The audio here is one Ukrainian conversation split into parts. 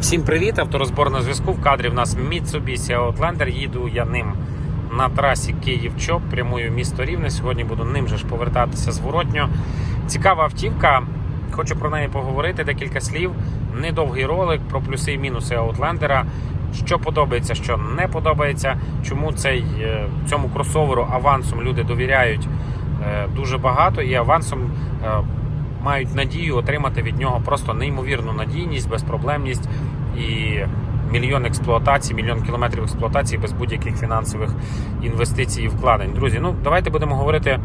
Всім привіт! Авторозбор на зв'язку. В кадрі в нас Mitsubishi Outlander. Їду я ним на трасі Київ-Чоп, прямую місто Рівне. Сьогодні буду ним же ж повертатися зворотньо. Цікава автівка. Хочу про неї поговорити декілька слів. Недовгий ролик про плюси і мінуси Outlander. Що подобається, що не подобається. Чому цей, е, цьому кросоверу авансом люди довіряють е, дуже багато і авансом е, мають надію отримати від нього просто неймовірну надійність, безпроблемність і мільйон експлуатацій, мільйон кілометрів експлуатації без будь-яких фінансових інвестицій і вкладень. Друзі, ну давайте будемо говорити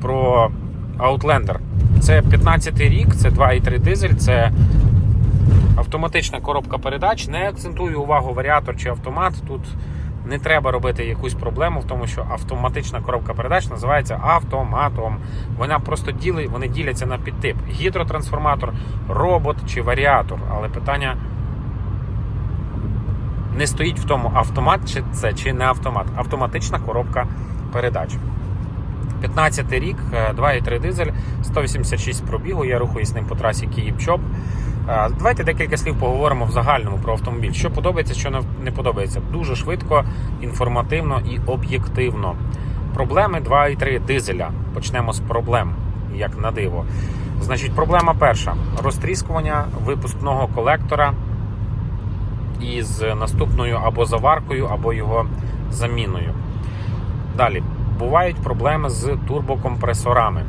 про Outlander. Це 15-й рік, це 2,3 дизель, це автоматична коробка передач. Не акцентую увагу варіатор чи автомат. Тут не треба робити якусь проблему в тому, що автоматична коробка передач називається автоматом. Вона просто діли, вони діляться на підтип: гідротрансформатор, робот чи варіатор. Але питання не стоїть в тому, автомат чи це чи не автомат. Автоматична коробка передач. 15 рік, е, 2,3 дизель, 186 пробігу. Я рухаюсь ним по трасі Київ-Чоп. Давайте декілька слів поговоримо в загальному про автомобіль. Що подобається, що не- не подобається. Дуже швидко, інформативно і об'єктивно. Проблеми 2,3 дизеля. Почнемо з проблем, як на диво. Значить, проблема перша: розтріскування випускного колектора із наступною або заваркою, або його заміною. Далі бувають проблеми з турбокомпресорами,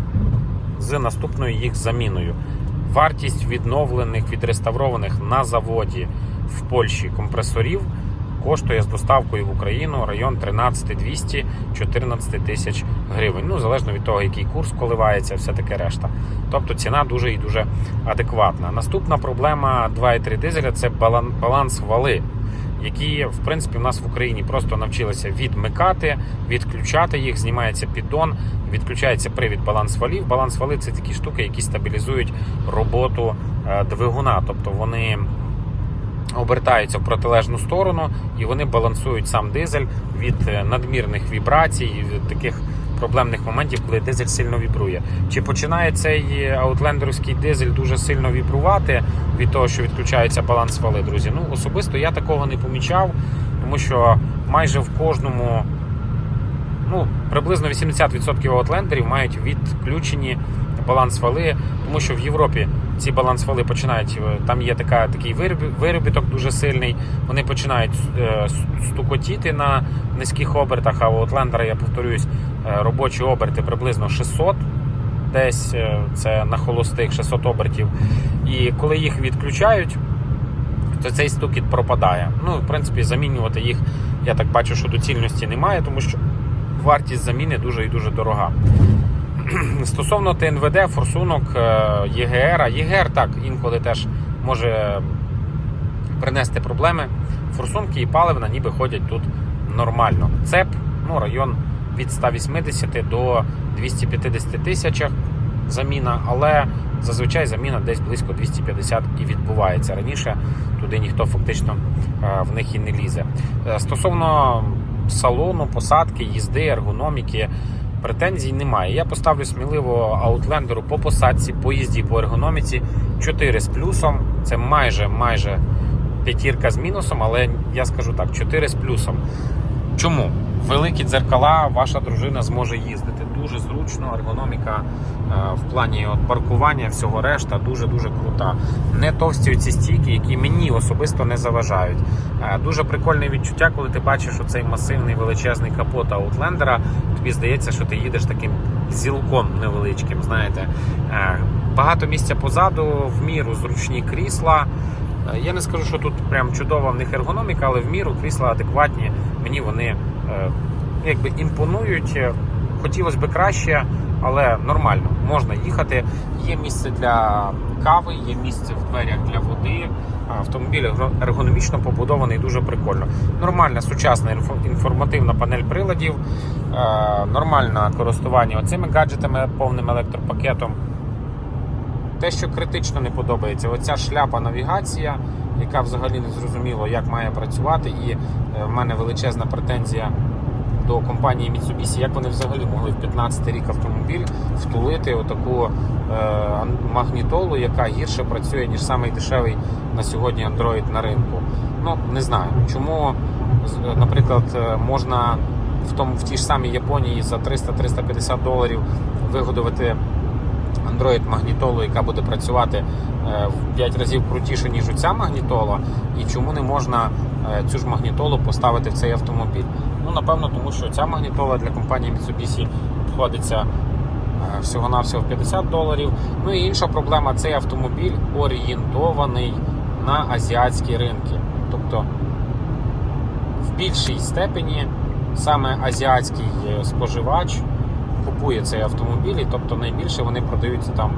з наступною їх заміною. Вартість відновлених, відреставрованих на заводі в Польщі компресорів коштує з доставкою в Україну район 13 200 14 тисяч гривень. Ну, залежно від того, який курс коливається, все таке решта. Тобто ціна дуже і дуже адекватна. Наступна проблема 2,3 дизеля це балан- баланс вали які в принципі в нас в Україні просто навчилися відмикати, відключати їх, знімається піддон, відключається привід баланс валів. Баланс вали це такі штуки, які стабілізують роботу е, двигуна, тобто вони. Обертаються в протилежну сторону і вони балансують сам дизель від е, надмірних вібрацій, від таких проблемних моментів, коли дизель сильно вібрує. Чи починає цей аутлендерський дизель дуже сильно вібрувати від того, що відключається баланс вали, друзі? Ну особисто я такого не помічав, тому що майже в кожному, ну приблизно 80% аутлендерів мають відключені баланс вали, тому що в Європі ці баланс вали починають. е, Там є така такий виробіток дуже сильний. Вони починають е, стукотіти на низьких обертах. А у Outlander, я повторюсь, е, робочі оберти приблизно 600. Десь це на холостих 600 обертів. І коли їх відключають, то цей стукіт пропадає. Ну, в принципі, замінювати їх, я так бачу, що доцільності немає, тому що вартість заміни дуже і дуже дорога. Стосовно ТНВД, форсунок е, ЄГР, ЄГР так інколи теж може принести проблеми. Форсунки і паливна ніби ходять тут нормально. ЦЕП, ну, район від 180 до 250 тисячах заміна, але зазвичай заміна десь близько 250 і відбувається. Раніше туди ніхто фактично е, в них і не лізе. Е, Стосовно салону, посадки, їзди, ергономіки. Претензій немає. Я поставлю сміливо аутлендеру по посадці, по їзді, по ергономіці 4 з плюсом. Це майже майже п'ятірка з мінусом, але я скажу так: 4 з плюсом. Чому? Великі дзеркала, ваша дружина зможе їздити. Дуже зручно, ергономіка е, в плані от паркування, всього решта дуже дуже крута. Не товсті ці стійки, які мені особисто не заважають. Е, Дуже прикольне відчуття, коли ти бачиш оцей масивний величезний капот Аутлендера. Тобі здається, що ти їдеш таким зілком невеличким. Знаєте, Е, багато місця позаду, в міру зручні крісла. Я не скажу, що тут прям чудова в них ергономіка, але в міру крісла адекватні. Мені вони якби імпонують. Хотілося б краще, але нормально. Можна їхати. Є місце для кави, є місце в дверях для води. Автомобіль ергономічно побудований дуже прикольно. Нормальна сучасна інформативна панель приладів, нормальне користування оцими гаджетами, повним електропакетом. Те, що критично не подобається, оця шляпа навігація, яка взагалі не зрозуміло, як має працювати, і е, в мене величезна претензія до компанії Mitsubishi, як вони взагалі могли в 15 рік автомобіль втулити отаку е, магнітолу, яка гірше працює, ніж самий дешевий на сьогодні Android на ринку. Ну, не знаю, чому, наприклад, е, можна в, тому, в тій ж самій Японії за 300-350 доларів вигодувати Android магнітолу, яка буде працювати е, в 5 разів крутіше, ніж ця магнітола, і чому не можна е, цю ж магнітолу поставити в цей автомобіль? Ну, напевно, тому що ця магнітола для компанії Mitsubishi обходиться е, всього-навсього в 50 доларів. Ну і інша проблема цей автомобіль орієнтований на азіатські ринки. Тобто в більшій степені саме азіатський е, споживач купує цей автомобіль, і тобто найбільше вони продаються там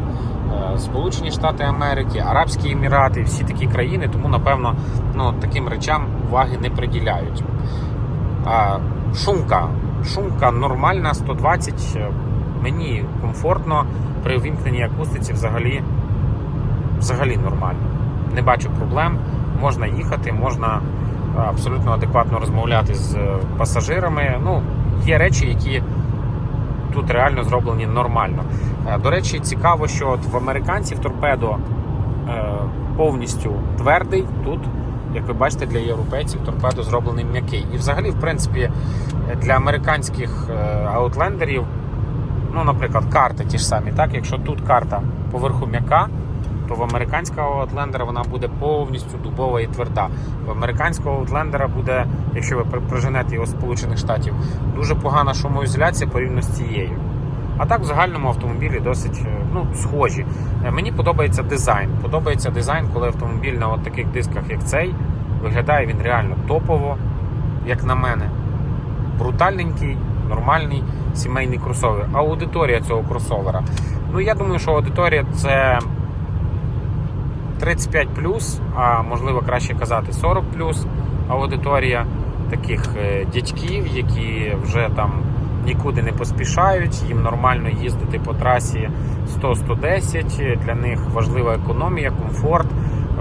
е, Сполучені Штати Америки, Арабські Емірати, всі такі країни, тому напевно ну, таким речам уваги не приділяють. Шумка. Шумка нормальна, 120. е, Мені комфортно при вимкненні акустиці взагалі, взагалі нормально. Не бачу проблем. Можна їхати, можна е, абсолютно адекватно розмовляти з е, пасажирами. Ну, є речі, які тут реально зроблені нормально. До речі, цікаво, що от в американців торпедо повністю твердий. Тут, як ви бачите, для європейців торпедо зроблений м'який. І взагалі, в принципі, для американських е, аутлендерів, ну, наприклад, карти ті ж самі. Так? Якщо тут карта поверху м'яка, то в американського аутлендера вона буде повністю дубова і тверда. В американського аутлендера буде, якщо ви при- приженете його з Сполучених Штатів, дуже погана шумоізоляція порівняно з цією. А так в загальному автомобілі досить е, ну, схожі. Е, Мені подобається дизайн. Подобається дизайн, коли автомобіль на от таких дисках, як цей, виглядає він реально топово, як на мене. Брутальненький, нормальний сімейний кросовер. Аудиторія цього кросовера. Ну, я думаю, що аудиторія це 35 а можливо краще казати 40 аудиторія таких е, дядьків, які вже там нікуди не поспішають, їм нормально їздити по трасі 100-110. Для них важлива економія, комфорт,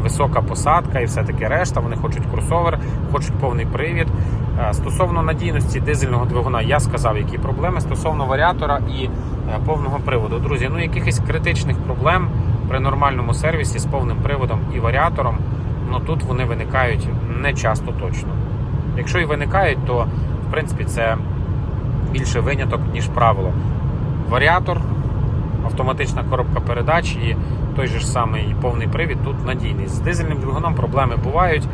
висока посадка і все таке решта. Вони хочуть кросовер, хочуть повний привід. Е, Стосовно надійності дизельного двигуна, я сказав, які проблеми стосовно варіатора і е, повного приводу. Друзі, ну якихось критичних проблем при нормальному сервісі з повним приводом і варіатором, ну тут вони виникають не часто точно. Якщо і виникають, то в принципі це більше виняток, ніж правило. Варіатор, автоматична коробка передач і той же ж самий повний привід тут надійний. З дизельним двигуном проблеми бувають.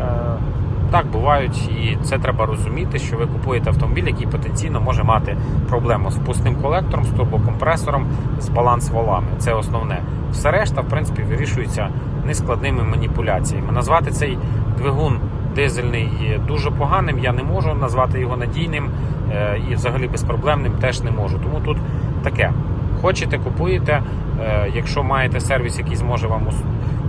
Е, Так, бувають, і це треба розуміти, що ви купуєте автомобіль, який потенційно може мати проблему з пустим колектором, з турбокомпресором, з баланс-валами. Це основне. Все решта, в принципі, вирішується нескладними маніпуляціями. Назвати цей двигун дизельний дуже поганим я не можу, назвати його надійним і взагалі безпроблемним теж не можу. Тому тут таке. Хочете, купуєте. Е, Якщо маєте сервіс, який зможе вам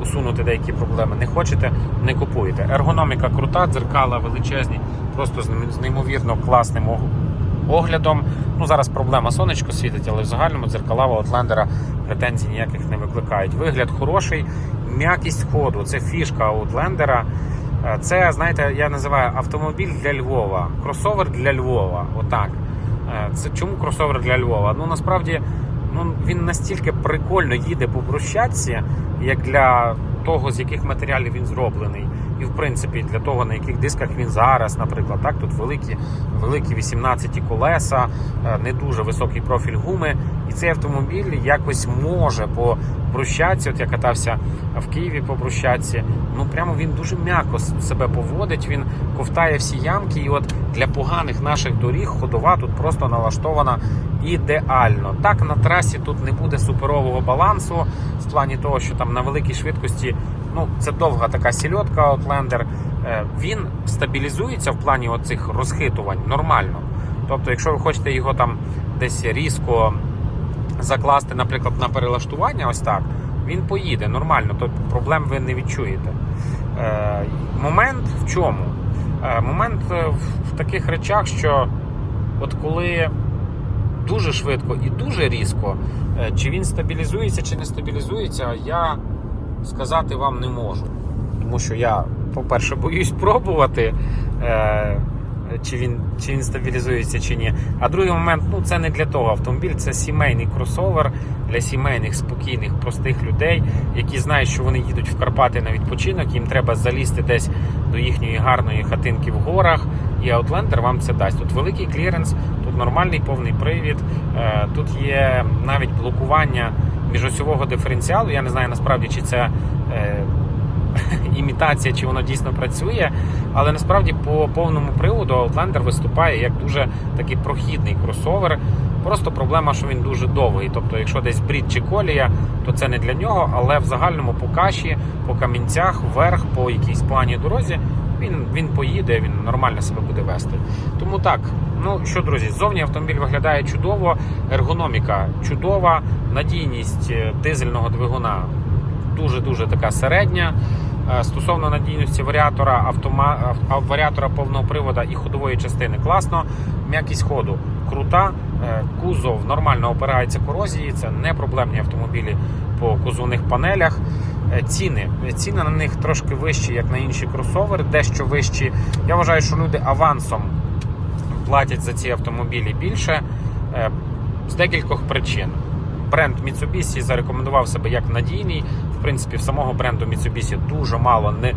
усунути деякі проблеми, не хочете, не купуєте. Ергономіка крута, дзеркала величезні, просто з нейм- з неймовірно класним оглядом. Ну зараз проблема сонечко світить, але в загальному дзеркала Outlander претензій ніяких не викликають. Вигляд хороший, м'якість ходу це фішка Outlander. Е, Це, знаєте, я називаю автомобіль для Львова, кросовер для Львова. Отак. Е, Це чому кросовер для Львова? Ну насправді ну, він настільки прикольно їде по брусчатці, як для того, з яких матеріалів він зроблений. І в принципі для того, на яких дисках він зараз, наприклад, так тут великі, великі 18 колеса, е, не дуже високий профіль гуми. І цей автомобіль якось може по брусчатці, от я катався в Києві по брусчатці, ну прямо він дуже м'яко себе поводить, він ковтає всі ямки. І от для поганих наших доріг ходова тут просто налаштована ідеально. Так, на трасі тут не буде суперового балансу в плані того, що там на великій швидкості, ну це довга така сільотка Outlander, е, Він стабілізується в плані оцих розхитувань нормально. Тобто, якщо ви хочете його там десь різко закласти, наприклад, на перелаштування, ось так, він поїде нормально, тобто проблем ви не відчуєте. Е, момент в чому? Е, момент в, таких речах, що от коли дуже швидко і дуже різко, чи він стабілізується, чи не стабілізується, я сказати вам не можу. Тому що я, по-перше, боюсь пробувати. Е, чи він, чи він стабілізується чи ні. А другий момент, ну це не для того автомобіль, це сімейний кросовер для сімейних, спокійних, простих людей, які знають, що вони їдуть в Карпати на відпочинок, їм треба залізти десь до їхньої гарної хатинки в горах. І Outlander вам це дасть. Тут великий кліренс, тут нормальний повний привід, е, тут є навіть блокування міжосьового диференціалу. Я не знаю насправді, чи це е, імітація, чи воно дійсно працює. Але насправді по повному приводу Outlander виступає як дуже такий прохідний кросовер. Просто проблема, що він дуже довгий. Тобто, якщо десь брід чи колія, то це не для нього. Але в загальному по каші, по камінцях, вверх, по якійсь поганій дорозі, він, він поїде, він нормально себе буде вести. Тому так, ну що, друзі, ззовні автомобіль виглядає чудово, ергономіка чудова, надійність е, дизельного двигуна дуже-дуже така середня. Е, Стосовно надійності варіатора, автома... варіатора повного привода і ходової частини класно. М'якість ходу крута, е, кузов нормально опирається корозії, це не проблемні автомобілі по кузовних панелях. Е, Ціни. Ціни на них трошки вищі, як на інші кросовери, дещо вищі. Я вважаю, що люди авансом платять за ці автомобілі більше е, з декількох причин. Бренд Mitsubishi зарекомендував себе як надійний. В принципі, в самого бренду Mitsubishi дуже мало не, е,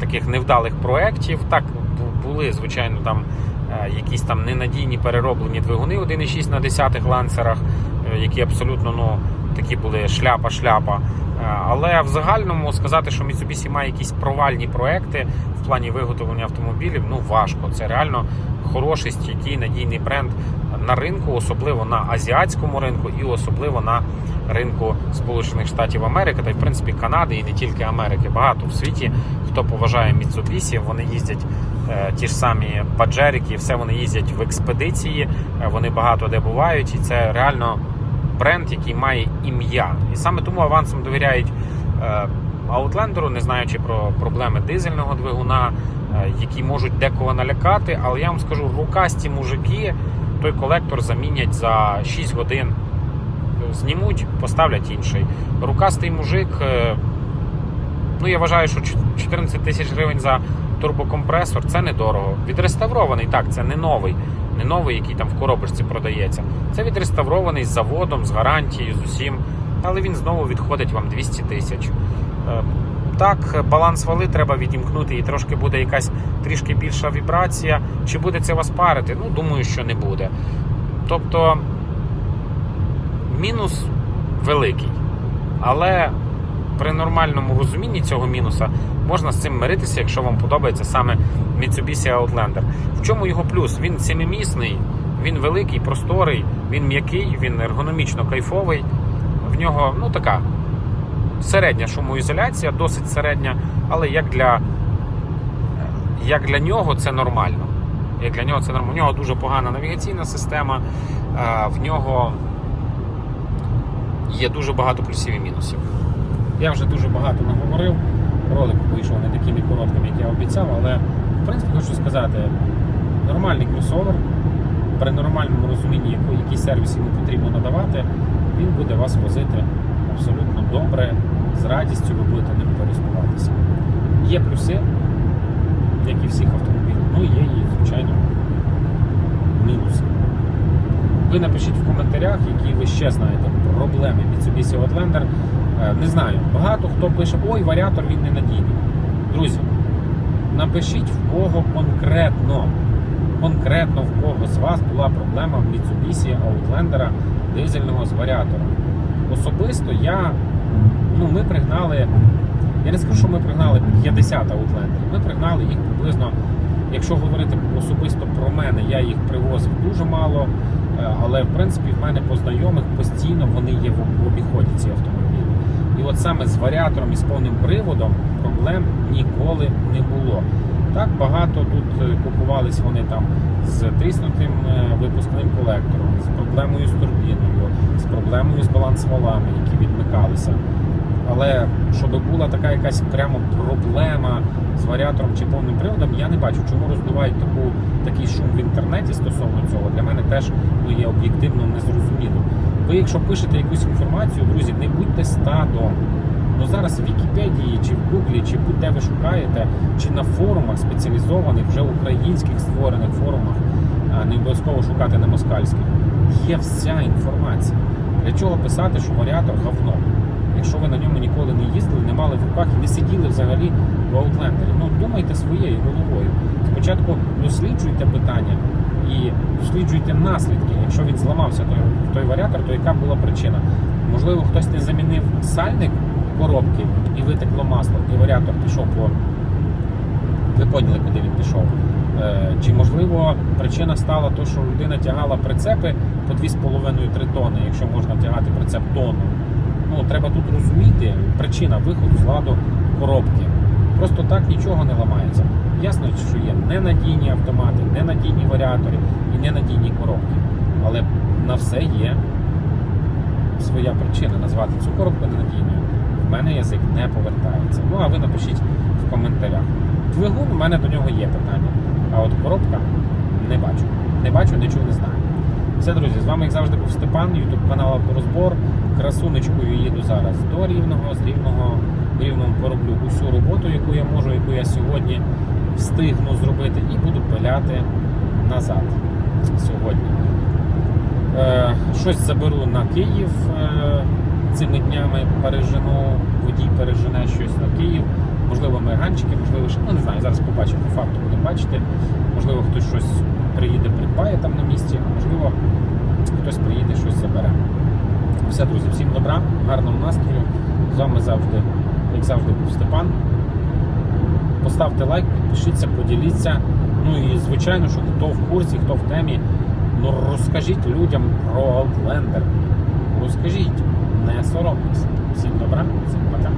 таких невдалих проєктів. Так були, звичайно, там якісь там ненадійні перероблені двигуни 1,6 на 10 ланцерах, які абсолютно ну, такі були шляпа-шляпа. Е, Але в загальному сказати, що Mitsubishi має якісь провальні проекти в плані виготовлення автомобілів, ну важко. Це реально хороший, стійкий, надійний бренд на ринку, особливо на азіатському ринку і особливо на ринку Сполучених Штатів Америки та й в принципі Канади і не тільки Америки. Багато в світі хто поважає Mitsubishi, вони їздять е, ті ж самі паджерики, все вони їздять в експедиції, е, вони багато де бувають, і це реально бренд, який має ім'я. І саме тому авансом довіряють е, Outlander, не знаючи про проблеми дизельного двигуна, е, які можуть декого налякати. Але я вам скажу, рукасті мужики той колектор замінять за 6 годин. Знімуть, поставлять інший. Рукастий мужик. е, Ну, я вважаю, що 14 тисяч гривень за турбокомпресор це недорого. Відреставрований, так, це не новий, не новий, який там в коробочці продається. Це відреставрований з заводом, з гарантією, з усім. Але він знову відходить вам 200 тисяч. Е, Так, баланс вали треба відімкнути, і трошки буде якась трішки більша вібрація. Чи буде це вас парити? Ну, думаю, що не буде. Тобто мінус великий. Але при нормальному розумінні цього мінуса можна з цим миритися, якщо вам подобається саме Mitsubishi Outlander. В чому його плюс? Він семимісний, він великий, просторий, він м'який, він ергономічно кайфовий. В нього ну така середня шумоізоляція, досить середня, але як для, як для нього це нормально. Як для нього це нормально. В нього дуже погана навігаційна система, в нього є дуже багато плюсів і мінусів. Я вже дуже багато наговорив. Ролик вийшов не такими короткими, як я обіцяв, але в принципі хочу сказати, нормальний кросовер, при нормальному розумінні, яку- який сервіс йому потрібно надавати, він буде вас возити абсолютно добре, з радістю ви будете ним користуватися. Є плюси, як і всіх автомобілів, ну є і, звичайно, мінуси. Ви напишіть в коментарях, які ви ще знаєте проблеми Mitsubishi Outlander. Е, Не знаю, багато хто пише, ой, варіатор він ненадійний. Друзі, напишіть в кого конкретно, конкретно в кого з вас була проблема в Mitsubishi Outlander дизельного з варіатором. Особисто я, ну, ми пригнали, я не скажу, що ми пригнали 50 Outlander, ми пригнали їх приблизно, якщо говорити особисто про мене, я їх привозив дуже мало. Е, Але в принципі в мене по знайомих постійно вони є в в обіході ці автомобілі. І от саме з варіатором і з повним приводом проблем ніколи не було. Так багато тут е, купувались вони там з тиснутим е, випускним колектором, з проблемою з турбіною, з проблемою з балансвалами, які відмикалися. Але щоб була така якась прямо проблема з варіатором чи повним приводом, я не бачу, чому роздувають таку, такий шум в інтернеті стосовно цього. Для мене теж ну, є об'єктивно незрозуміло. Ви, якщо пишете якусь інформацію, друзі, не будьте стадом. Ну зараз в Вікіпедії, чи в Гуглі, чи будь-де ви шукаєте, чи на форумах спеціалізованих, вже українських створених форумах, не обов'язково шукати на москальських, є вся інформація. Для чого писати, що варіатор говно? Якщо ви на ньому ніколи не їздили, не мали в руках і не сиділи взагалі в Outlander. Ну думайте своєю головою. Спочатку досліджуйте питання і досліджуйте наслідки. Якщо він зламався той, той варіатор, то яка була причина? Можливо, хтось не замінив сальник коробки і витекло масло, і варіатор пішов по. Ви поняли, куди він пішов. Е, Чи можливо причина стала то, що людина тягала прицепи по 2,5-3 тонни, якщо можна тягати прицеп тонну. Ну, треба тут розуміти причина виходу з ладу коробки. Просто так нічого не ламається. Ясно, що є ненадійні автомати, ненадійні варіатори і ненадійні коробки. Але на все є своя причина назвати цю коробку ненадійною. В мене язик не повертається. Ну а ви напишіть в коментарях. Двигун у мене до нього є питання. А от коробка не бачу. Не бачу, чув, не знаю. Все, друзі, з вами як завжди був Степан, ютуб канал Авторозбор. Красунечкою їду зараз до рівного, з рівного рівному пороблю усю роботу, яку я можу, яку я сьогодні встигну зробити, і буду пиляти назад сьогодні. Е, щось заберу на Київ е, цими днями пережену, водій пережене щось на Київ. Можливо, меганчики, можливо, ще, ну не знаю, зараз побачимо по факту, будемо бачити. Можливо, хтось щось приїде, придбає там на місці, а можливо, хтось приїде, щось забере. Все, друзі, всім добра, гарного настрою. З вами завжди, як завжди, був Степан. Поставте лайк, підпишіться, поділіться. Ну і звичайно, що хто в курсі, хто в темі, ну розкажіть людям про Outlander. Розкажіть, не соромтесь. Всім добра, всім пока.